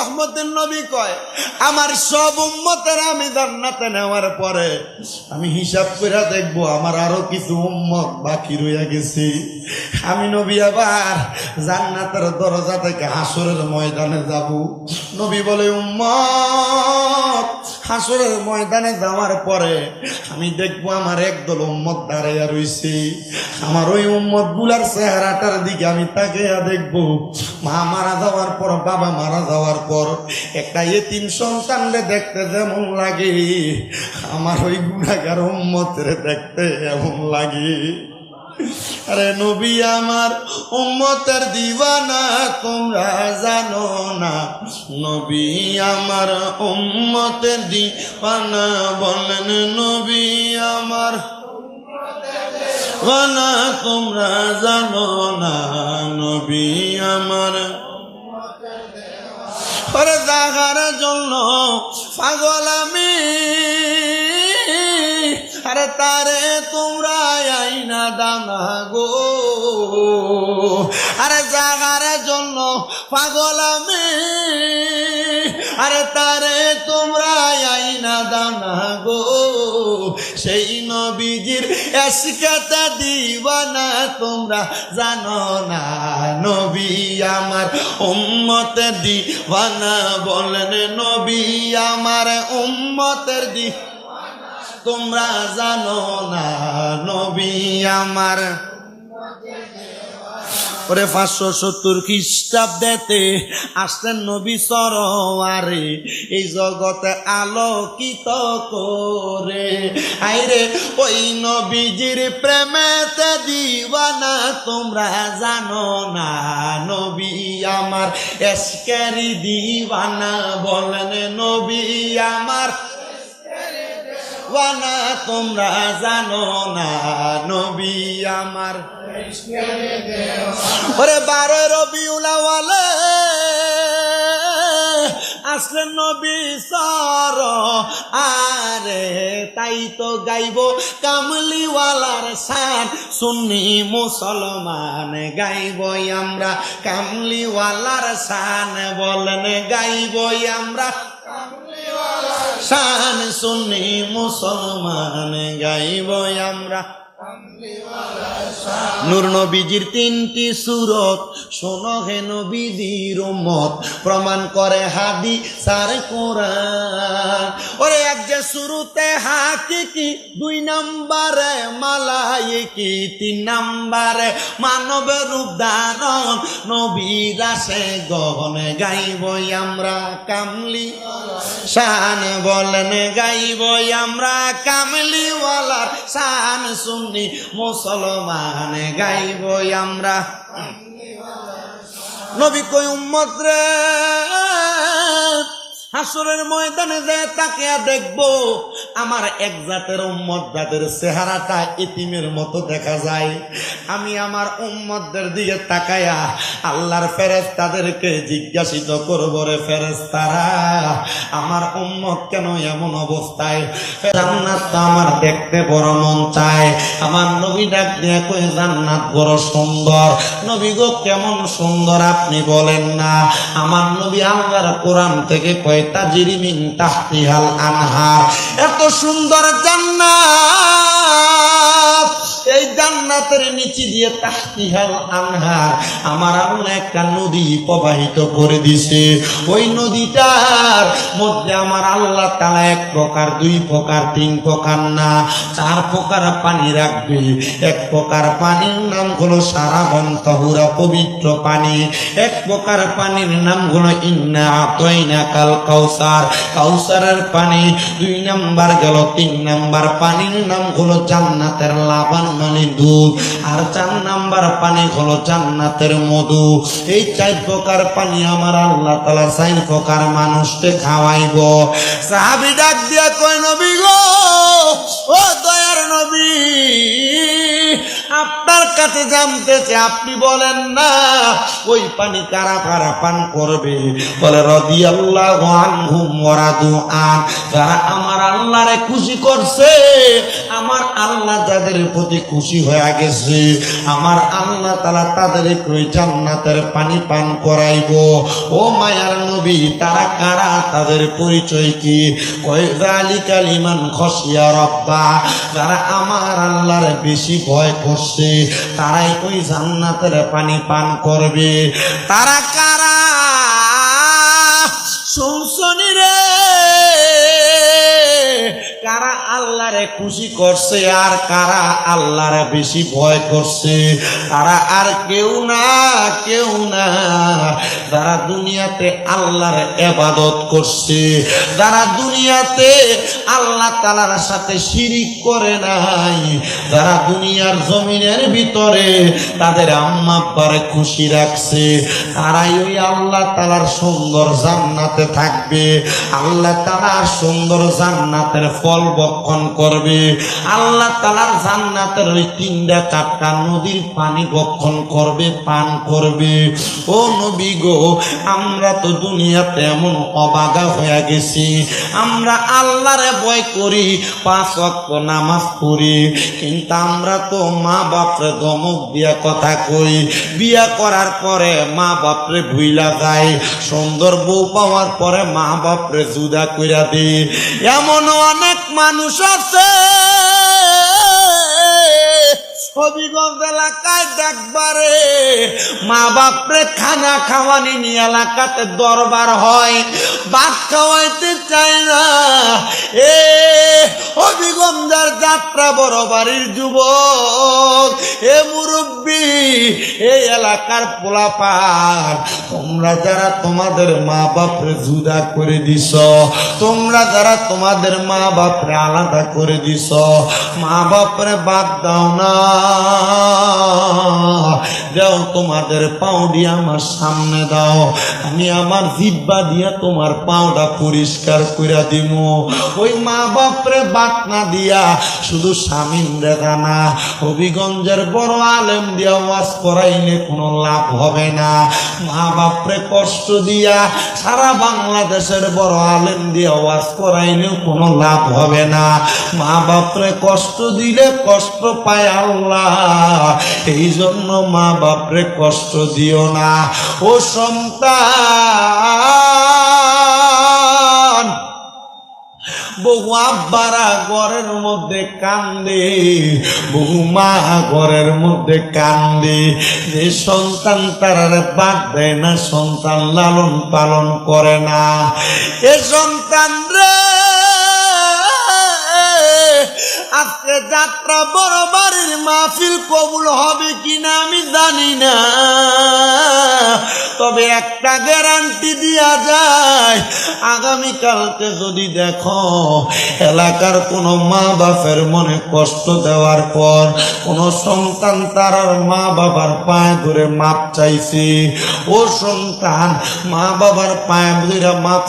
রহমতের নবী কয়, আমার সব উম্মতের আমি জান্নাতে নেওয়ার পরে আমি হিসাব করে দেখব আমার আরও কিছু উম্মত বাকি রইয়া গেছি। আমি নবী আবার জান্নাতের দরজা থেকে হাসরের ময়দানে যাব। নবী বলে, উম্মত হাসরের ময়দানে যাওয়ার পরে আমি দেখব আমার একদল উম্মত দাঁড়াইয়া রইছে। আমার ওই উম্মতগুলার চেহারাটার দিকে আমি তাকিয়া দেখব। মা মারা যাওয়ার পর, বাবা মারা যাওয়ার পর একটা এতিম সন্তানরে দেখতে যেমন লাগে, আমার ওই গুণাগার উম্মতের দেখতে এমন লাগে। আরে নবী আমার উম্মতের দিওয়ানা, তোমরা জানো না। নবী আমার উম্মতের দিওয়ানা, বলেন নবী আমার গানা তোমরা জানো না। নবী আমার ওরে দেখার জন্য পাগল আমি দানা গো। আরে জাগার জন্য পাগল আমি। আরে তারে তোমরা আইনা দানা গো। সেই নবীজির এসকাতা দিবানা তোমরা জানো না। নবী আমার উম্মতের দিবানা বলেন, নবী আমার উম্মতের দি তোমরা জানো না, নবী আমার। ওরে পাঁচশো সত্তর খ্রিস্টাব্দেতে আসতেন নবী সরোয়ারে, এই জগতে আলোকিত করে। আইরে, ওই নবীজির প্রেমেতে দিবানা তোমরা জানো না, নবী আমার। এসকারি দিবানা বলেন, নবী আমার। ওয়ানা তোমরা জানো না, নবী আমার। ওরে বারো রবি উলাওয়ালে আসলেন নবী সর, আরে তাই তো গাইব কামলিওয়ালার সান সুন্নি মুসলমান গাইব আমরা, কামলিওয়ালার সান বলেন গাইব আমরা। শান সুন্নি মুসলমান গাইব আমরা। নূর নবীজির তিনটি সুরত, শোনো হে নবীজির মত প্রমাণ করে হাদি কোরআন। ওরে এক যে শুরুতে দুই নম্বরে তিন নম্বরে মানব রূপ ধারণ, নবীরা সে গহনে গাইব আমরা কামলি। শান বলেন গাইব আমরা কামলিওয়ালার শান শুনি মুসলমান গাইব আমরা। নবী কই উম্মত রে হাসরের ময়দানে যে তাকে দেখব আমার এক জাতের উম্মত জাতের চেহারাটা ইতিমের মতো দেখা যায়। আমি আমার উম্মতদের দিকে তাকায়া আল্লাহর ফেরেস তাদেরকে জিজ্ঞাসিত করব, রে ফেরেস তারা আমার উম্মত কেন এমন অবস্থায়? জান্নাত তো আমার দেখতে বড় মন চায়। আমার নবী ডাক দিয়ে কই জান্নাত বড় সুন্দর। নবী গো, কেমন সুন্দর আপনি বলেন না। আমার নবী আল্লাহর কোরআন থেকে কয় তাজিরিমিন তাহতিহাল আনহার। এত সুন্দর জান্নাত। এই জান্নাতের নিচে দিয়ে তাহতিহাল আনহার আমার আল্লাহ একটা নদী প্রবাহিত করে দিছে। ওই নদীটার মধ্যে আমার আল্লাহ তালা এক প্রকার, দুই প্রকার, তিন প্রকার না, চার প্রকার পানি রাখবে। এক প্রকার পানির নাম হলো সারা বন্তহুরা পবিত্র পানি। এক প্রকার পানির নাম হলো ইন্না আতইনা কাল কাউসার। কাউসারের পানি দুই নাম্বার গেল, তিন নাম্বার পানির নাম হলো জান্নাতের লাবান মানে দুধ আর চার নাম্বার পানি হলো জান্নাতের মধু। এই চার প্রকার পানি আমার আল্লাহ তালা চার প্রকার মানুষকে খাওয়াইব। সাহাবি ডাক দিয়া কয়, নবী গো, ও দয়ার নবী, আপনার কাছে জানতেছে আপনি বলেন না, ওই পানি কারা কারা পান করবে? বলে, রাদিয়াল্লাহু আনহুম ওয়ারাদু আন, যারা আমার আল্লাহরে খুশি করছে আমার আল্লাহ যাদের প্রতি খুশি হয়ে গেছে, আমার আল্লাহ তালা তাদের ওই জান্নাতের পানি পান করাইব। ও মায়ার নবী, তারা কারা? তাদের পরিচয় কি? খসিয়া রব্বা। যারা আমার আল্লাহর বেশি ভয় করছে, তারাই ওই জান্নাতের পানি পান করবে। তারা কারা? শুনছনি রে? আল্লাহরে খুশি করছে আর কারা আল্লাহরে বেশি ভয় করছে? তারা আর কেউ না কেউ না। যারা দুনিয়াতে আল্লাহর এবাদত করছে, যারা দুনিয়াতে আল্লাহ তালার সাথে শিরিক করে নাই, যারা দুনিয়ার জমিনের ভিতরে তাদের আম্মা আব্বারে খুশি রাখছে, তারাই ওই আল্লাহ তালার সুন্দর জান্নাতে থাকবে। আল্লাহ তালার সুন্দর জান্নাতের ফল বক্ষণ করবে। আল্লাহ তালার জান্নাতের ওই তিনটা চারটা নদীর পানি বক্ষণ করবে, পান করবে। ও নবী গো, আমরা তো দুনিয়াতে এমন অবাগা হয়ে গেছি। আমরা আল্লাহরে ভয় করি, পাঁচ ওয়াক্ত নামাজ পড়ি। কিন্তু আমরা তো মা বাপরে ধমক দিয়া কথা কই। বিয়া করার পরে মা বাপরে ভুইলা যায়। সুন্দর বউ পাওয়ার পরে মা বাপরে জুদা কইরা দি এমন অনেক মানুষ আছে হবিগঞ্জ এলাকায় দেখবারে মা বাপরে খানা খাওয়ানি নিয়ে এলাকাতে দরবার হয়। ভাত খাওয়াইতে চায় না। এ হবিগঞ্জের যাত্রা বড় বাড়ির যুবক। এ মুরব্বী এই এলাকার পোলাপান। তোমরা যারা তোমাদের মা বাপরে জুদা করে দিছ, তোমরা যারা তোমাদের মা বাপরে আলাদা করে দিছ মা বাপরে বাদ দাও না। যাও তোমাদের পাও দিয়ে আমার সামনে দাও। আমি আমার জিব্বা দিয়ে তোমার পাওটা পরিষ্কার করে দিব ওই মা বাপরে বাদ না দিয়া শুধু স্বামীন দেখা না, হবিগঞ্জের বড় আলেম দিয়া ওয়াজ করাইলে কোনো লাভ হবে না। মা বাপরে কষ্ট দিয়া সারা বাংলাদেশের বড় আলেম দিয়া ওয়াজ করাইলেও কোনো লাভ হবে না। মা বাপরে কষ্ট দিলে কষ্ট পায় আল্লাহ এই জন্য মা বাপরে কষ্ট দিও না, ও সন্তান। বহু আব্বারা ঘরের মধ্যে কান্দে, বহু মা ঘরের মধ্যে কান্দে, যে সন্তান তারার বাদ দেয় না, সন্তান লালন পালন করে না। এ সন্তান রে! আজকে যাত্রা বড় বাড়ির মাহফিল কবুল হবে কিনা আমি জানি না। তবে একটা গ্যারান্টি দিয়া যায়, আগামীকালকে যদি দেখো, এলাকার কোনো মা বাপের মনে কষ্ট দেওয়ার পর কোনো সন্তান তার মা বাবার পায়ে ধরে মাপ চাইছে। ও সন্তান মা বাবার পায়ে ধরে মাপ